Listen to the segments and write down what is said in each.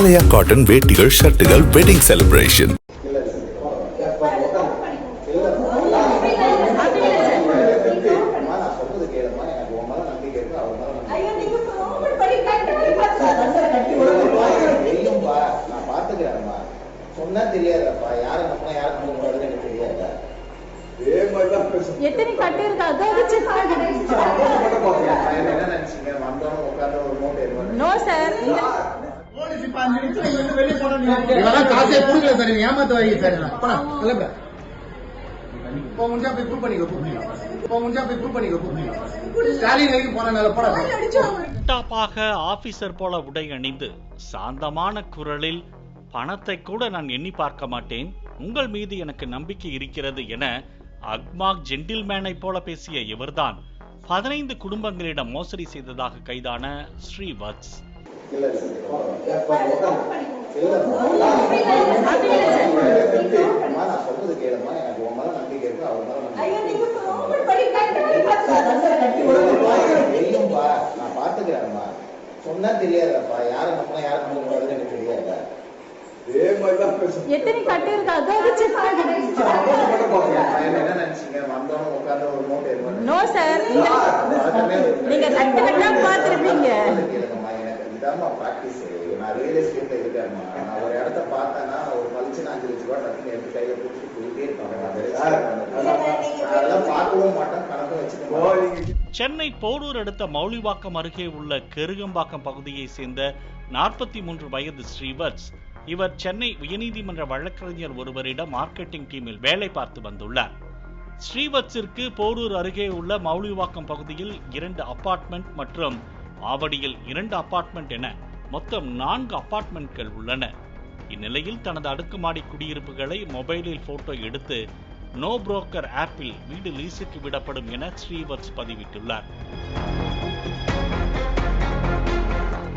ஆலயா cotton வேட்டிகள் ஷர்ட்டுகள் wedding celebration எனக்கு தெரியும்பா, நான் சொன்னா தெரியாதப்பா யாரை நம்ம யாரை எனக்கு தெரியாதா எத்தனை கட்டு இருக்கா அதாவது செக் பண்ணுங்க நான் என்ன என்ன நினைச்சீங்க வந்தோம் உட்காந்து ஒரு மூட்டை இது நோ சார் இவெல்லாம் காசே கொடுக்கல சார் ஏமாத்த வரீங்க சார் போடா கிளம்புற. இப்போ முடிஞ்சா போய் ப்ரூவ் பண்ணிக்கோ ப்ரூவ் பண்ணிக்கோ. இப்போ முடிஞ்சா போய் ப்ரூவ் பண்ணிக்கோ ப்ரூவ் பண்ணிக்கோ. ஸ்டாலின் வரைக்கும் போனால போடா. டாப்பாக ஆபீசர் போல உடை அணிந்து சாந்தமான குரலில் பணத்தை கூட நான் எண்ணி பார்க்க மாட்டேன். உங்கள் மீது எனக்கு நம்பிக்கை இருக்கிறது என அக்மாக் ஜென்டில்மேனை போல பேசிய இவர்தான் பதினைந்து குடும்பங்களிடம் மோசடி செய்ததாக கைதான ஸ்ரீவத்ஸ். நான் சொல்றது கேளும்மா எனக்கு உன் மேல நம்பிக்கை இருக்கு அவர் மேல தெரியும்பா நான் பாத்துக்கிறேன்மா சொன்னா தெரியாதப்பா யாரை நம்பினா யாரை நம்ப கூடாதுன்னு எனக்கு தெரியாதா எத்தனை கட்டு இருக்கு? அதாவது செக் என்ன நினைச்சீங்க வந்தோம் உட்கார்ந்து ஒரு மூட்டை நோ சார் நீங்க கட்டு கட்டா பார்த்திருப்பீங்க. எனக்கு இதாம்மா பிராக்டிஸ் நான் ரியல் நான் ஒரு இடத்த பார்த்தேன்னா ஒரு பளிச்சுன்னு அஞ்சு லட்ச ரூபா டக்குன்னு எடுத்து கையில பிடிச்சிட்டு போயிட்டே இருப்பாங்க. அதெல்லாம் பார்க்கவும் மாட்டேன். கணக்கும் வச்சுக்க சென்னை போரூர் அடுத்த மௌலிவாக்கம் அருகே உள்ள கெருகம்பாக்கம் பகுதியை சேர்ந்த நாற்பத்தி மூன்று வயது ஸ்ரீவத்ஸ். இவர் சென்னை உயர்நீதிமன்ற வழக்கறிஞர் ஒருவரிடம் மார்க்கெட்டிங் டீமில் வேலை பார்த்து வந்துள்ளார். ஸ்ரீவத்ஸிற்கு போரூர் அருகே உள்ள மௌலிவாக்கம் பகுதியில் இரண்டு அபார்ட்மெண்ட் மற்றும் ஆவடியில் இரண்டு அபார்ட்மெண்ட் என மொத்தம் நான்கு அபார்ட்மெண்ட்கள் உள்ளன. இந்நிலையில் தனது அடுக்குமாடி குடியிருப்புகளை மொபைலில் போட்டோ எடுத்து நோ புரோக்கர் ஆப்பில் வீடு லீஸுக்கு விடப்படும் என ஸ்ரீவத்ஸ் பதிவிட்டுள்ளார்.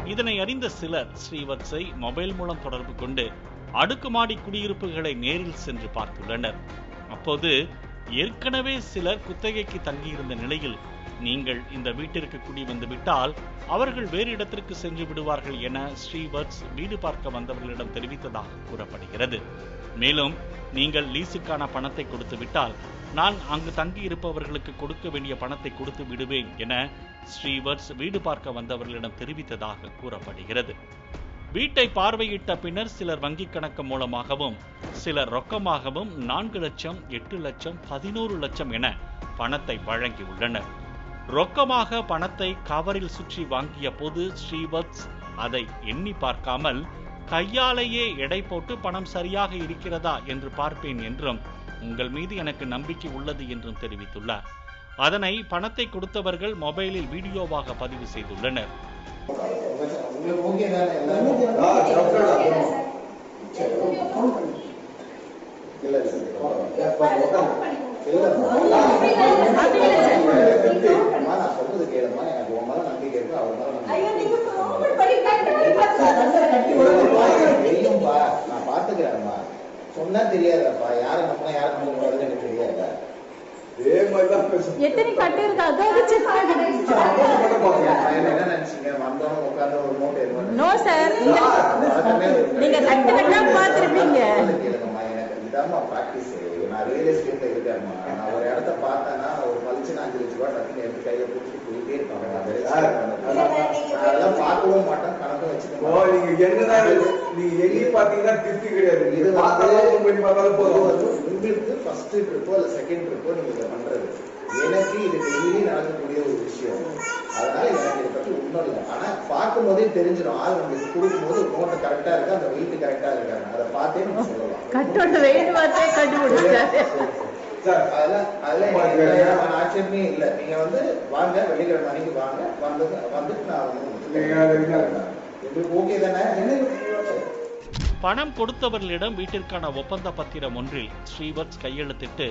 இதனை அறிந்த சிலர் ஸ்ரீவத்ஸை மொபைல் மூலம் தொடர்பு கொண்டு அடுக்குமாடி குடியிருப்புகளை நேரில் சென்று பார்த்துள்ளனர். அப்போது ஏற்கனவே சிலர் குத்தகைக்கு தங்கியிருந்த நிலையில் நீங்கள் இந்த வீட்டிற்கு குடி வந்து விட்டால் அவர்கள் வேறு இடத்திற்கு சென்று விடுவார்கள் என ஸ்ரீவத்ஸ் வீடு பார்க்க வந்தவர்களிடம் தெரிவித்ததாக கூறப்படுகிறது. மேலும் நீங்கள் லீஸுக்கான பணத்தை கொடுத்து விட்டால் நான் அங்கு தங்கியிருப்பவர்களுக்கு கொடுக்க வேண்டிய பணத்தை கொடுத்து விடுவேன் என ஸ்ரீவத்ஸ் வீடு பார்க்க வந்தவர்களிடம் தெரிவித்ததாக கூறப்படுகிறது. வீட்டை பார்வையிட்ட பின்னர் சிலர் வங்கிக் கணக்கு மூலமாகவும் சிலர் ரொக்கமாகவும் நான்கு லட்சம் எட்டு லட்சம் பதினோரு லட்சம் என பணத்தை வழங்கியுள்ளனர். ரொக்கமாக பணத்தை கவரில் சுற்றி வாங்கிய போது ஸ்ரீவத்ஸ் அதை எண்ணி பார்க்காமல் கையாலேயே எடை போட்டு பணம் சரியாக இருக்கிறதா என்று பார்ப்பேன் என்றும் உங்கள் மீது எனக்கு நம்பிக்கை உள்ளது என்றும் தெரிவித்துள்ளார். அதனை பணத்தை கொடுத்தவர்கள் மொபைலில் வீடியோவாக பதிவு செய்துள்ளனர். இல்லை சொல்றது கேளும்மா எனக்கு உன் மேல நம்பிக்கை இருக்கு அவர் மேல தெரியும்பா நான் பாத்துக்கிறேன்ப்பா சொன்னா தெரியாதப்பா யாரை நம்பினா யாரை நம்ப கூடாதுன்னு எனக்கு தெரியாதா எத்தனை கட்டு இருக்கு அதாவது செக் என்ன என்ன நினைச்சீங்க வந்தோம் உட்காந்து ஒரு மூட்டை நோ சார் நீங்க கட்டு கட்டா பார்த்திருப்பீங்க. கேளுங்கம்மா எனக்கு இதாம்மா ப்ராக்டிஸ் நான் ரியல் எஸ்டேட்ல இருக்கேன் நான் ஒரு இடத்த பார்த்தேன்னா ஒரு பளிச்சுன்னு அஞ்சு லட்ச ரூபா டக்குன்னு எடுத்து கையில பிடிச்சிட்டு போயிட்டே இருப்பாங்க. அதெல்லாம் பார்க்கவும் மாட்டேன் கணக்கும் வச்சுக்க. நீங்க என்னதான் நீங்க எண்ணி பாத்தீங்கன்னா திருப்தி கிடையாது. இது பார்த்தாலும் பண்ணி பார்த்தாலும் போதும். வந்து உங்களுக்கு ஃபர்ஸ்ட் ட்ரிப்போ இல்ல செகண்ட் ட்ரிப்போ நீங்க இதை பண்றது. எனக்கு இது டெய்லி நடக்கக்கூடிய ஒரு விஷயம். அதனால எனக்கு இதை பத்தி ஒண்ணும் இல்லை. ஆனா பார்க்கும் போதே தெரிஞ்சிடும். ஆள் நம்மளுக்கு கொடுக்கும்போது நோட்டு கரெக்டா இருக்கு அந்த வெயிட் கரெக்டா இருக்காங்க அதை பார்த்தே நம்ம சொல்லலாம். கட்டோட வெயிட் பார்த்தே கண்டுபிடிச்சாரு சார் அதெல்லாம் அதெல்லாம் ஆட்சேபமே இல்லை. நீங்க வந்து வாங்க வெள்ளிக்கிழமை அன்னைக்கு வாங்க. வந்து வந்துட்டு நான் வந்து என்ன? உங்களுக்கு ஓகே தானே பணம் கொடுத்தவர்களிடம் வீட்டிற்கான ஒப்பந்த பத்திரம் ஒன்றில் ஸ்ரீவத்ஸ் கையெழுத்திட்டு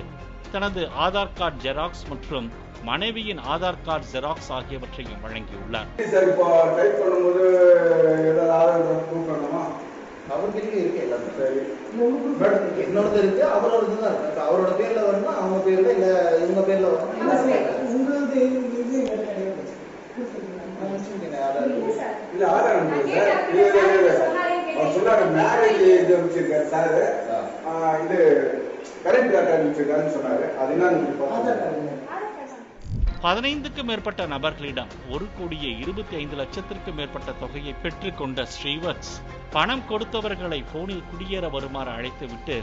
தனது ஆதார் கார்டு ஜெராக்ஸ் மற்றும் மனைவியின் ஆதார் கார்டு ஜெராக்ஸ் ஆகியவற்றையும் வழங்கியுள்ளார். சார் இப்போ டைப் பண்ணும்போது ஏதாவது ஆதார் ப்ரூஃப் பண்ணணுமா அவர்கிட்ட இருக்கு சரி பட் என்னோடது இருக்கு அவரோடது தான் இருக்கு. இப்ப அவரோட பேர்ல வரணும் அவங்க பேர்ல இல்ல இவங்க பேர்ல வரணும்? இல்ல ஆதார் அனுப்புங்க சார். இல்ல இல்ல இல்ல அவர் சொன்னாரு மேரேஜ் இது வச்சிருக்காரு சார். இது கரண்ட் டாட்டா வச்சிருக்காருன்னு சொன்னாரு. அது என்னன்னு பதினைந்துக்கும் மேற்பட்ட நபர்களிடம் ஒரு கோடியே இருபத்தி ஐந்து லட்சத்திற்கும் மேற்பட்ட தொகையை பெற்றுக்கொண்ட ஸ்ரீவத்ஸ் பணம் கொடுத்தவர்களை போனில் குடியேற வருமாறு அழைத்துவிட்டு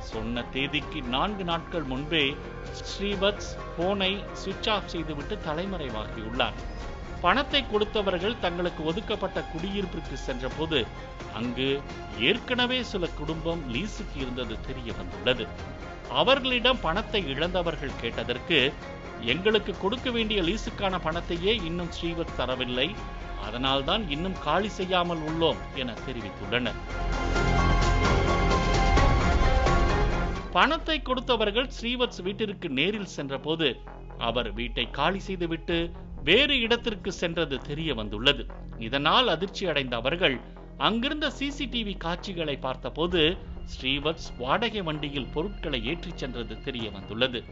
சொன்ன தேதிக்கு நான்கு நாட்கள் முன்பே ஸ்ரீவத்ஸ் போனை சுவிட்ச் ஆஃப் செய்துவிட்டு தலைமறைவாகியுள்ளார். பணத்தை கொடுத்தவர்கள் தங்களுக்கு ஒதுக்கப்பட்ட குடியிருப்பிற்கு சென்றபோது அங்கு ஏற்கனவே சில குடும்பம் லீஸுக்கு இருந்தது தெரிய வந்துள்ளது அவர்களிடம் பணத்தை இழந்தவர்கள் கேட்டதற்கு எங்களுக்கு கொடுக்க வேண்டிய லீஸுக்கான பணத்தையே இன்னும் ஸ்ரீவத் தரவில்லை. அதனால்தான் இன்னும் காலி செய்யாமல் உள்ளோம் என தெரிவித்துள்ளனர். பணத்தை கொடுத்தவர்கள் ஸ்ரீவத்ஸ் வீட்டிற்கு நேரில் சென்றபோது அவர் வீட்டை காலி செய்துவிட்டு வேறு இடத்திற்கு சென்றது தெரிய வந்துள்ளது. இதனால் அதிர்ச்சி அடைந்த அவர்கள் அங்கிருந்த சிசிடிவி காட்சிகளை பார்த்தபோது ஸ்ரீவத்ஸ் வாடகை வண்டியில் பொருட்களை ஏற்றிச் சென்றது தெரிய வந்துள்ளது.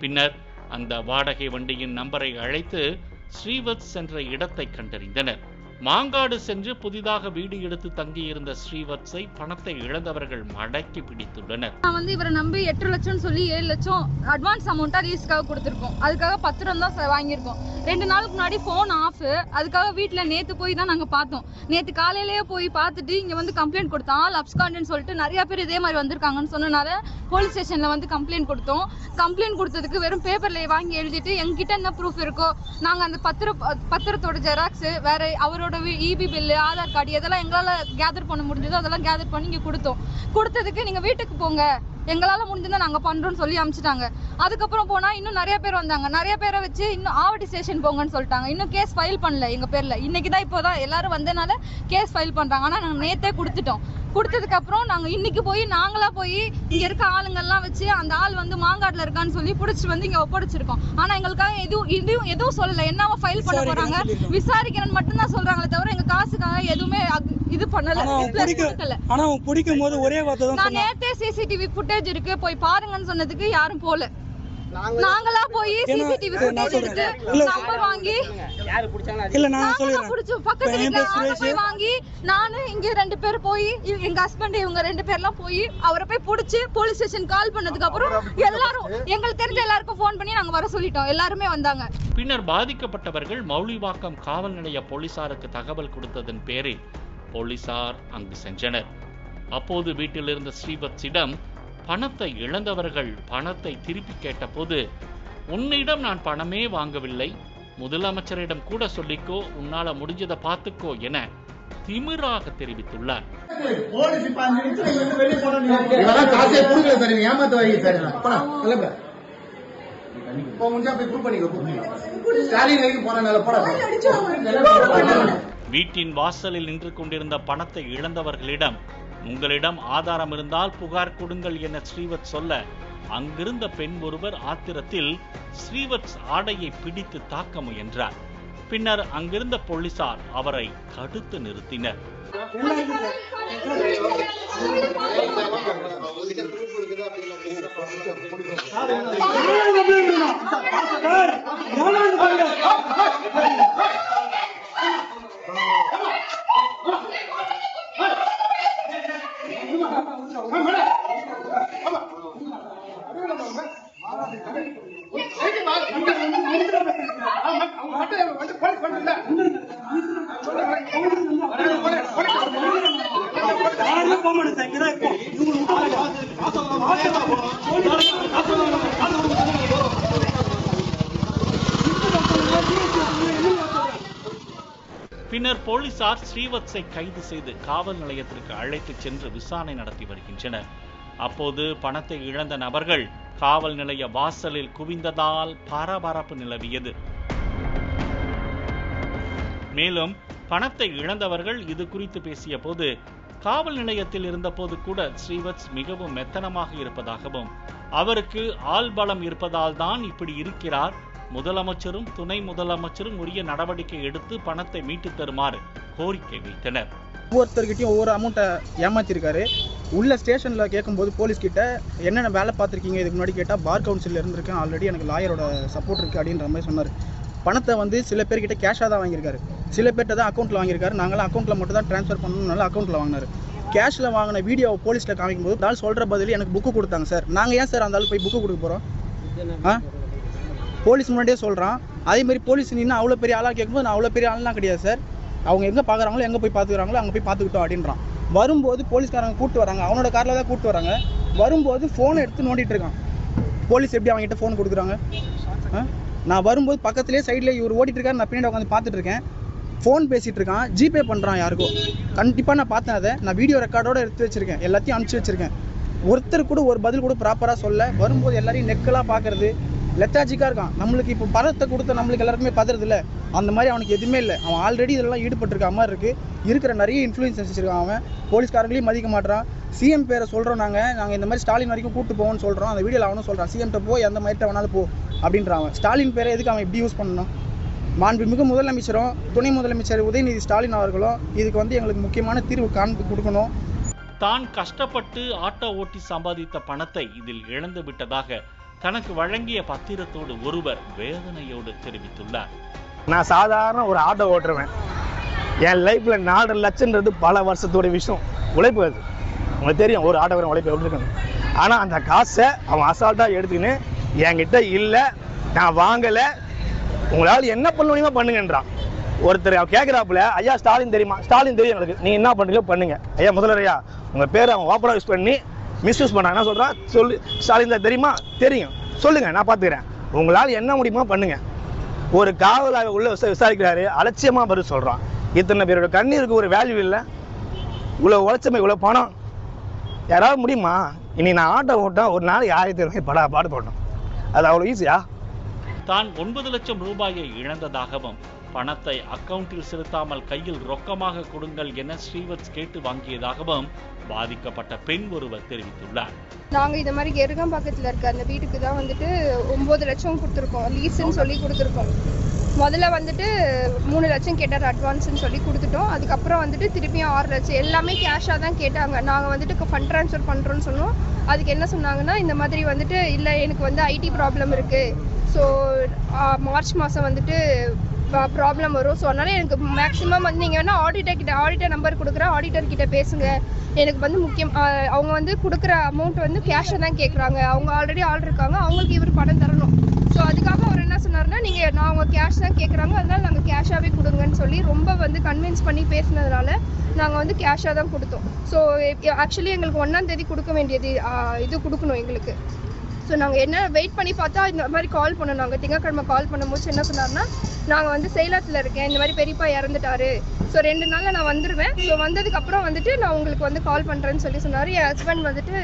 பின்னர் அந்த வாடகை வண்டியின் நம்பரை அழைத்து ஸ்ரீவத் சென்ற இடத்தை கண்டறிந்தனர். மாங்காடு சென்று புதிதாக வீடு எடுத்து தங்கியிருந்த ஸ்ரீவத்ஸை பணத்தை இழந்தவர்கள் மடக்கி பிடித்துள்ளனர். நான் வந்து இவரை நம்பி எட்டு லட்சம் சொல்லி ஏழு லட்சம் அட்வான்ஸ் அமௌண்ட்டா ரீஸ்க்காக கொடுத்துருக்கோம். அதுக்காக பத்திரம் தான் வாங்கியிருக்கோம். ரெண்டு நாளுக்கு முன்னாடி ஃபோன் ஆஃப் அதுக்காக வீட்டில் நேற்று போய் தான் நாங்கள் பார்த்தோம். நேற்று காலையிலேயே போய் பார்த்துட்டு இங்கே வந்து கம்ப்ளைண்ட் கொடுத்தோம் ஆல் அப்ஸ்காண்டுன்னு சொல்லிட்டு நிறைய பேர் இதே மாதிரி வந்திருக்காங்கன்னு சொன்னனால போலீஸ் ஸ்டேஷனில் வந்து கம்ப்ளைண்ட் கொடுத்தோம். கம்ப்ளைண்ட் கொடுத்ததுக்கு வெறும் பேப்பரில் வாங்கி எழுதிட்டு எங்ககிட்ட என்ன ப்ரூஃப் இருக்கோ நாங்கள் அந்த பத்திர பத்திரத்தோட ஜெராக்ஸ் வேற அவரோட இபி பில்லு ஆதார் கார்டு எதெல்லாம் எங்களால் கேதர் பண்ண முடிஞ்சதோ அதெல்லாம் கேதர் பண்ணி இங்கே கொடுத்தோம். கொடுத்ததுக்கு நீங்கள் வீட்டுக்கு போங்க. எங்களால் முடிஞ்சதை நாங்கள் பண்ணுறோம்னு சொல்லி அமிச்சிட்டாங்க. அதுக்கப்புறம் போனால் இன்னும் நிறைய பேர் வந்தாங்க. நிறைய பேரை வச்சு இன்னும் ஆவடி ஸ்டேஷன் போங்கன்னு சொல்லிட்டாங்க. இன்னும் கேஸ் ஃபைல் பண்ணல எங்கள் பேரில். இன்னைக்கு தான் இப்போதான் எல்லாரும் வந்தனால கேஸ் ஃபைல் பண்ணுறாங்க ஆனால் நாங்கள் நேத்தே கொடுத்துட்டோம். கொடுத்ததுக்கு அப்புறம் நாங்க இன்னைக்கு போய் நாங்களா போய் இங்க இருக்க ஆளுங்கெல்லாம் வச்சு அந்த ஆள் வந்து மாங்காடுல இருக்கான்னு சொல்லி புடிச்சிட்டு வந்து இங்க ஒப்படைச்சிருக்கோம். ஆனா எங்களுக்காக எதுவும் இதுவும் எதுவும் சொல்லல. என்னவா ஃபைல் பண்ண போறாங்க? விசாரிக்கிறேன்னு மட்டும் தான் சொல்றாங்களே தவிர எங்க காசுக்காக எதுவுமே இது பண்ணல. கொடுக்கல. ஆனா பிடிக்கும் போது ஒரே வார்த்தை நான் நேத்தே சிசிடிவி ஃபுட்டேஜ் இருக்கு. போய் பாருங்கன்னு சொன்னதுக்கு யாரும் போல. நாங்களா போய் சிசிடிவி ஃபுட்டேஜ் சொல்றேன். எடுத்து. நம்பர் வாங்கி இல்ல நான் நாங்க சொல்லிடுறேன். புடிச்சோம் பக்கத்து வீட்ல பேர் வாங்கி நானு இங்க ரெண்டு பேர் போய் எங்க ஹஸ்பண்ட் இவங்க ரெண்டு பேர்லாம் போய் அவரை போய் புடிச்சு போலீஸ் ஸ்டேஷன் கால் பண்ணதுக்கு அப்புறம் எல்லாரும் எங்களுக்கு தெரிஞ்ச எல்லாருக்கும் ஃபோன் பண்ணி நாங்க வர சொல்லிட்டோம். எல்லாருமே வந்தாங்க. பின்னர் பாதிக்கப்பட்டவர்கள் மௌலிவாக்கம் காவல் நிலைய போலீசாருக்கு தகவல் கொடுத்ததன் பேரில் போலீசார் அங்கு சென்றனர். அப்போது வீட்டில் இருந்த ஸ்ரீவத்ஸிடம் பணத்தை இழந்தவர்கள் பணத்தை திருப்பி கேட்டபோது உன்னிடம் நான் பணமே வாங்கவில்லை. முதலமைச்சரிடம் கூட சொல்லிக்கோ உன்னால முடிஞ்சதை பார்த்துக்கோ என திமிராக தெரிவித்துள்ளார். வீட்டின் வாசலில் நின்று கொண்டிருந்த பணத்தை இழந்தவர்களிடம் உங்களிடம் ஆதாரம் இருந்தால் புகார் கொடுங்கள் என ஸ்ரீவத் சொல்ல அங்கிருந்த பெண் ஒருவர் ஆத்திரத்தில் ஸ்ரீவத்ஸ் ஆடையை பிடித்து தாக்க முயன்றார். பின்னர் அங்கிருந்த போலீசார் அவரை தடுத்து நிறுத்தினர். யாருமே போக மாட்டேன் பின்னர் போலீசார் ஸ்ரீவத்ஸை கைது செய்து காவல் நிலையத்திற்கு அழைத்துச் சென்று விசாரணை நடத்தி வருகின்றனர். அப்போது பணத்தை இழந்த நபர்கள் காவல் நிலைய வாசலில் குவிந்ததால் பரபரப்பு நிலவியது. மேலும் பணத்தை இழந்தவர்கள் இது குறித்து பேசிய போது காவல் நிலையத்தில் இருந்தபோது கூட ஸ்ரீவத்ஸ் மிகவும் மெத்தனமாக இருப்பதாகவும் அவருக்கு ஆள் பலம் இருப்பதால் தான் இப்படி இருக்கிறார். முதலமைச்சரும் துணை முதலமைச்சரும் உரிய நடவடிக்கை எடுத்து பணத்தை மீட்டு தருமாறு கோரிக்கை வைத்தனர். ஒவ்வொருத்தர்கிட்டையும் ஒவ்வொரு அமௌண்ட்டை ஏமாத்திருக்காரு. உள்ள ஸ்டேஷனில் கேட்கும்போது போலீஸ் கிட்ட என்னென்ன வேலை பார்த்துருக்கீங்க? இதுக்கு முன்னாடி கேட்டால் பார் கவுன்சிலில் இருந்திருக்கேன். ஆல்ரெடி எனக்கு லாயரோட சப்போர்ட் இருக்குது அப்படின்ற மாதிரி சொன்னார். பணத்தை வந்து சில பேர்கிட்ட கேஷாக தான் வாங்கியிருக்காரு. சில பேர்கிட்ட தான் அக்கௌண்ட்டில் வாங்கியிருக்காரு. நாங்களாம் அக்கௌண்ட்டில் மட்டும் தான் ட்ரான்ஸ்ஃபர் பண்ணணும்னால அக்கௌண்ட்டில் வாங்கினார். கேஷில் வாங்கின வீடியோ போலீஸில் காமிக்கும் போது ஆள் சொல்கிற பதில் எனக்கு புக்கு கொடுத்தாங்க சார் நாங்கள் ஏன் சார் அந்த ஆள் போய் புக்கு கொடுக்க போகிறோம் ஆ? போலீஸ் முன்னாடியே சொல்கிறான் அதே மாதிரி போலீஸ் நின்று அவ்வளோ பெரிய ஆளாக கேட்கும்போது நான் அவ்வளோ பெரிய ஆள்லாம் கிடையாது சார் அவங்க எங்கே பார்க்குறாங்களோ எங்கே போய் பார்த்துக்கிறாங்களோ அங்கே போய் பார்த்துக்கிட்டோம் அப்படின்றான். வரும்போது போலீஸ்காரங்க கூப்பிட்டு வராங்க. அவனோட காரில் தான் கூப்பிட்டு வராங்க. வரும்போது ஃபோனை எடுத்து நோண்டிகிட்டு இருக்கான். போலீஸ் எப்படி அவங்ககிட்ட ஃபோன் கொடுக்குறாங்க? ஆ? நான் வரும்போது பக்கத்துலேயே சைடில் இவர் ஓட்டிட்டு இருக்காரு நான் பின்னாடி உட்காந்து பார்த்துட்டு இருக்கேன் ஃபோன் பேசிகிட்டு இருக்கான் ஜிபே பண்ணுறான் யாருக்கோ. கண்டிப்பாக நான் பார்த்தேன் அதை. நான் வீடியோ ரெக்கார்டோட எடுத்து வச்சுருக்கேன். எல்லாத்தையும் அனுப்பிச்சு வச்சிருக்கேன். ஒருத்தர் கூட ஒரு பதில் கூட ப்ராப்பராக சொல்ல வரும்போது எல்லாரையும் நெக்கலாக பார்க்குறது லெத்தாஜிக்காக இருக்கான். நம்மளுக்கு இப்போ பணத்தை கொடுத்த நம்மளுக்கு எல்லாருக்குமே பதறது இல்லை அந்த மாதிரி அவனுக்கு எதுவுமே இல்லை. அவன் ஆல்ரெடி இதெல்லாம் ஈடுபட்டிருக்க மாதிரி இருக்குது இருக்கிற நிறைய இன்ஃப்ளூயன்சஸ் வச்சுருக்கான் அவன். போலீஸ்காரங்களையும் மதிக்க மாட்டான் சிஎம் பேரை சொல்கிறோம் நாங்கள் நாங்கள் இந்த மாதிரி ஸ்டாலின் வரைக்கும் கூப்பிட்டு போவோம்னு சொல்கிறோம் அந்த வீடியோவில் அவனும் சொல்கிறான் சிஎம்கிட்ட போய் அந்த மாதிரி வேணாலும் போ. அப்படின்றான் அவன். ஸ்டாலின் பேரை எதுக்கு அவன் இப்படி யூஸ் பண்ணணும்? மாண்புமிகு முதலமைச்சரும் துணை முதலமைச்சர் உதயநிதி ஸ்டாலின் அவர்களும் இதுக்கு வந்து எங்களுக்கு முக்கியமான தீர்வு காண்பு கொடுக்கணும். தான் கஷ்டப்பட்டு ஆட்டோ ஓட்டி சம்பாதித்த பணத்தை இதில் இழந்து விட்டதாக தனக்கு வழங்கிய பத்திரத்தோடு ஒருவர் வேதனையோடு தெரிவித்துள்ளார். நான் சாதாரண ஒரு ஆட்டோ ஓட்டுறவன். என் லைஃப்பில் நாலு லட்சம்ன்றது பல வருஷத்தோட விஷயம். உழைப்பு அது. உங்களுக்கு தெரியும் ஒரு ஆட்டோக்காரன் உழைப்பு எப்படி இருக்கணும் ஆனால் அந்த காசை அவன் அசால்ட்டாக எடுத்துக்கின்னு என்கிட்ட இல்லை நான் வாங்கலை. உங்களால் என்ன பண்ண முடியுமோ பண்ணுங்கன்றான். ஒருத்தர் கேட்குறாப்புல ஐயா ஸ்டாலின் தெரியுமா? ஸ்டாலின் தெரியும் எனக்கு. நீ என்ன பண்ணுறீங்களோ பண்ணுங்க. ஐயா முதல்வரையா உங்கள் பேரை அவன் ஓப்பனாக யூஸ் பண்ணி மிஸ்யூஸ் பண்ணான் என்ன சொல்கிறான் சொல்லு ஸ்டாலின் தான் தெரியுமா? தெரியும். சொல்லுங்கள் நான் பார்த்துக்கிறேன் உங்களால் என்ன முடியுமோ பண்ணுங்கள் ஒரு காவலாக உள்ள விசாரிக்கிறாரு. அலட்சியமாக பதில் சொல்கிறான் இத்தனை பேரோட கண்ணீருக்கு ஒரு வேல்யூ இல்லை. இவ்வளோ உழைச்சமை இவ்வளோ பணம். யாராவது முடியுமா? இனி நான் ஆட்டோ ஓட்டேன் ஒரு நாளைக்கு ஆயிரத்தி ரூபாய் படா பாடு போட்டோம் அது அவ்வளோ ஈஸியா தான் ஒன்பது லட்சம் ரூபாயை இழந்ததாகவும் பணத்தை அக்கவுண்டில் செலுத்தாமல் கையில் ரொக்கமாக கொடுங்கள் என ஸ்ரீவத்ஸ் கேட்டு வாங்கியதாகவும் பாதிக்கப்பட்ட பெண் ஒருவர் தெரிவித்துள்ளார். நாங்கள் இந்த மாதிரி எருகம்பாக்கத்தில் இருக்க அந்த வீட்டுக்கு தான் வந்துட்டு ஒம்பது லட்சம் கொடுத்துருக்கோம். லீஸுன்னு சொல்லி கொடுத்துருக்கோம். முதல்ல வந்துட்டு மூணு லட்சம் கேட்டார் அட்வான்ஸ்னு சொல்லி கொடுத்துட்டோம். அதுக்கப்புறம் வந்துட்டு திருப்பியும் ஆறு லட்சம். எல்லாமே கேஷாக தான் கேட்டாங்க. நாங்கள் வந்துட்டு ஃபண்ட் ட்ரான்ஸ்ஃபர் பண்ணுறோன்னு சொன்னோம். அதுக்கு என்ன சொன்னாங்கன்னா இந்த மாதிரி வந்துட்டு இல்லை எனக்கு வந்து ஐடி ப்ராப்ளம் இருக்குது ஸோ மார்ச் மாதம் வந்துட்டு ப்ராப்ளம் வரும். ஸோ அதனால எனக்கு மேக்ஸிமம் வந்து நீங்கள் வேணால் ஆடிட்டர் கிட்ட ஆடிட்டர் நம்பர் கொடுக்குறேன் ஆடிட்டர் கிட்ட பேசுங்க. எனக்கு வந்து முக்கியம் அவங்க வந்து கொடுக்குற அமௌண்ட் வந்து கேஷை தான் கேட்குறாங்க அவங்க ஆல்ரெடி ஆள் இருக்காங்க. அவங்களுக்கு இவர் பணம் தரணும். ஸோ அதுக்காக அவர் என்ன சொன்னார்னா நீங்கள் நான் அவங்க கேஷ் தான் கேட்குறாங்க அதனால் நாங்கள் கேஷாகவே கொடுங்கன்னு சொல்லி ரொம்ப வந்து கன்வின்ஸ் பண்ணி பேசினதுனால நாங்கள் வந்து கேஷாக தான் கொடுத்தோம். ஸோ ஆக்சுவலி எங்களுக்கு ஒன்றாம் தேதி கொடுக்க வேண்டியது இது கொடுக்கணும் எங்களுக்கு. ஸோ நாங்கள் என்ன வெயிட் பண்ணி பார்த்தா இந்த மாதிரி கால் பண்ணோம் நாங்கள் திங்கக்கிழமை கால் பண்ணும்போது என்ன சொன்னார்னா நாங்கள் வந்து சேலத்தில் இருக்கேன். இந்த மாதிரி பெரியப்பா இறந்துட்டாரு. ஸோ ரெண்டு நாளில் நான் வந்துடுவேன் ஸோ வந்ததுக்கப்புறம் வந்துட்டு நான் உங்களுக்கு வந்து கால் பண்ணுறேன்னு சொல்லி சொன்னார். என் ஹஸ்பண்ட் வந்துட்டு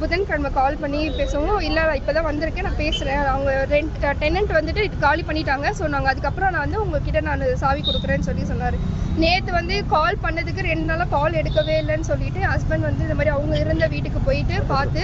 புதன்கிழமை கால் பண்ணி பேசவும் இல்லை இப்போ தான் வந்திருக்கேன். நான் பேசுகிறேன் அவங்க ரெண்ட் டெனண்ட் வந்துட்டு காலி பண்ணிட்டாங்க. ஸோ நாங்கள் அதுக்கப்புறம் நான் வந்து உங்ககிட்ட நான் சாவி கொடுக்குறேன்னு சொல்லி சொன்னார். நேற்று வந்து கால் பண்ணதுக்கு ரெண்டு நாளாக கால் எடுக்கவே இல்லைன்னு சொல்லிட்டு ஹஸ்பண்ட் வந்து இந்த மாதிரி அவங்க இருந்த வீட்டுக்கு போயிட்டு பார்த்து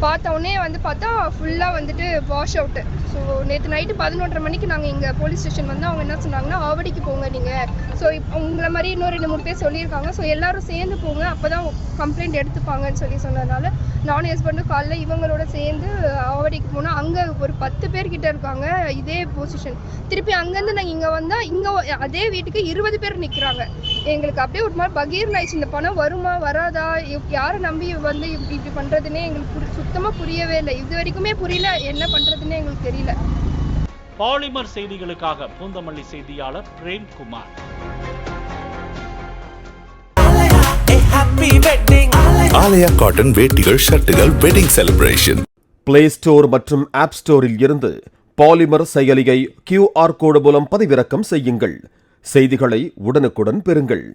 பார்த்த உடனே வந்து பார்த்தா ஃபுல்லாக வந்துட்டு வாஷ் அவுட்டு ஸோ நேற்று நைட்டு பதினொன்றரை மணிக்கு நாங்கள் இங்கே போலீஸ் ஸ்டேஷன் வந்து அவங்க என்ன சொன்னாங்கன்னா ஆவடிக்கு போங்க நீங்கள் ஸோ இப்போ உங்களை மாதிரி இன்னும் ரெண்டு மூணு பேர் சொல்லியிருக்காங்க. ஸோ எல்லாரும் சேர்ந்து போங்க. அப்போ தான் கம்ப்ளைண்ட் எடுத்துப்பாங்கன்னு சொல்லி சொன்னதுனால நானும் ஹஸ்பண்டும் காலைல இவங்களோட சேர்ந்து ஆவடிக்கு போனால் அங்கே ஒரு பத்து பேர்கிட்ட இருக்காங்க இதே பொசிஷன் திருப்பி அங்கேருந்து நாங்கள் இங்கே வந்தால் இங்கே அதே வீட்டுக்கு இருபது பேர் நிற்கிறாங்க எங்களுக்கு அப்படியே ஒரு மாதிரி பகீர் இந்த பணம் வருமா வராதா? யாரை நம்பி வந்து இப்படி இப்படி பண்ணுறதுன்னே எங்களுக்கு சுத்தமாக புரியவே இல்லை. இது வரைக்குமே புரியல என்ன பண்ணுறதுன்னே எங்களுக்கு தெரியல. பாலிமர் செய்திகளுக்காக பூந்தமல்லி செய்தியாளர் பிரேம்குமார். ஆலயா காட்டன் வேட்டிகள் ஷர்ட்டுகள் வெட்டிங் செலிப்ரேஷன் பிளே ஸ்டோர் மற்றும் ஆப் ஸ்டோரில் இருந்து பாலிமர் செயலியை கியூஆர் கோடு மூலம் பதிவிறக்கம் செய்யுங்கள். செய்திகளை உடனுக்குடன் பெறுங்கள்.